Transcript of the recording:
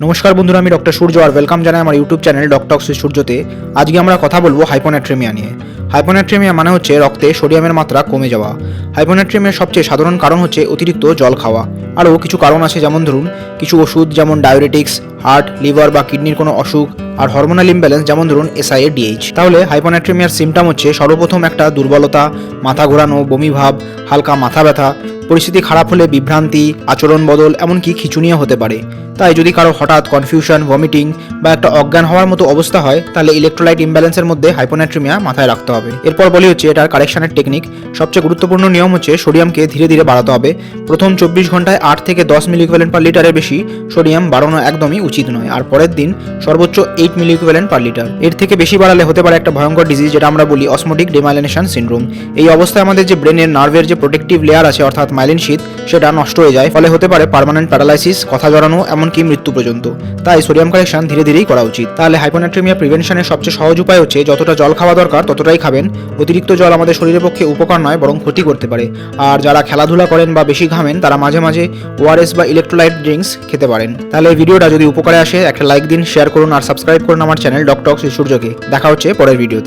নমস্কার বন্ধুরা, আমি ডক্টর সূর্য আর ওয়েলকাম জানাই আমার ইউটিউব চ্যানেল ডক্টর সূর্যতে। আজকে আমরা কথা বলব হাইপোনাট্রেমিয়া নিয়ে। হাইপোনাট্রেমিয়া মানে হচ্ছে রক্তে সোডিয়ামের মাত্রা কমে যাওয়া। হাইপোনাট্রেমিয়ার সবচেয়ে সাধারণ কারণ হচ্ছে অতিরিক্ত জল খাওয়া। আরও কিছু কারণ আছে, যেমন ধরুন, কিছু ওষুধ, যেমন ডায়োরেটিক্স হার্ট লিভার বা কিডনির কোনো অসুখ আর হরমোনাল ইমব্যালেন্স যেমন ধরুন এসআইএ ডিএইচ তাহলে হাইপোনাট্রেমিয়ার সিমটাম হচ্ছে সর্বপ্রথম একটা দুর্বলতা, মাথা ঘোরানো, বমি ভাব, হালকা মাথা ব্যথা পরিস্থিতি খারাপ হলে বিভ্রান্তি, আচরণ বদল, এমনকি খিচুনিও হতে পারে। তাই যদি কারও হঠাৎ কনফিউশন ভমিটিং বা একটা অজ্ঞান হওয়ার মতো অবস্থা হয়, তাহলে ইলেকট্রোলাইট ইমব্যালেন্সের মধ্যে হাইপোনাট্রিমিয়া মাথায় রাখতে হবে। এরপর বলি হচ্ছে এটার কারেকশনের টেকনিক সবচেয়ে গুরুত্বপূর্ণ নিয়ম হচ্ছে সোডিয়ামকে ধীরে ধীরে বাড়াতে হবে। প্রথম চব্বিশ ঘন্টায় আট থেকে দশ মিলিকুভ্যালেন্ট পার লিটারের বেশি সোডিয়াম বাড়ানো একদমই উচিত নয়। আর পরের দিন সর্বোচ্চ এইট মিলিকুভ্যালেন্ট পার লিটার এর থেকে বেশি বাড়ালে হতে পারে একটা ভয়ঙ্কর ডিজিজ যেটা আমরা বলি অসমোটিক ডিমাইলিনেশন সিনড্রোম এই অবস্থায় আমাদের যে ব্রেনের নার্ভের যে প্রোটেক্টিভ লেয়ার আছে, অর্থাৎ মাইলিন শীত, সেটা নষ্ট হয়ে যায়। ফলে হতে পারে পারমানেন্ট প্যারালাইসিস কথা জড়ানো, এমনকি মৃত্যু পর্যন্ত। তাই সোডিয়াম কারেকশন ধীরে ধীরেই করা উচিত। তাহলে হাইপোনাট্রিমিয়া প্রিভেনশনের সবচেয়ে সহজ উপায় হচ্ছে, যতটা জল খাওয়া দরকার, ততটাই খাবেন। অতিরিক্ত জল আমাদের শরীরের পক্ষে উপকার নয়, বরং ক্ষতি করতে পারে। আর যারা খেলাধুলা করেন বা বেশি ঘামেন, তারা মাঝে মাঝে ওআরএস বা ইলেকট্রোলাইট ড্রিঙ্কস খেতে পারেন। তাহলে এই ভিডিওটা যদি উপকারে আসে, একটা লাইক দিন শেয়ার করুন, আর সাবস্ক্রাইব করুন আমার চ্যানেল ডক্টর সূর্যকে দেখা হচ্ছে পরের ভিডিওতে।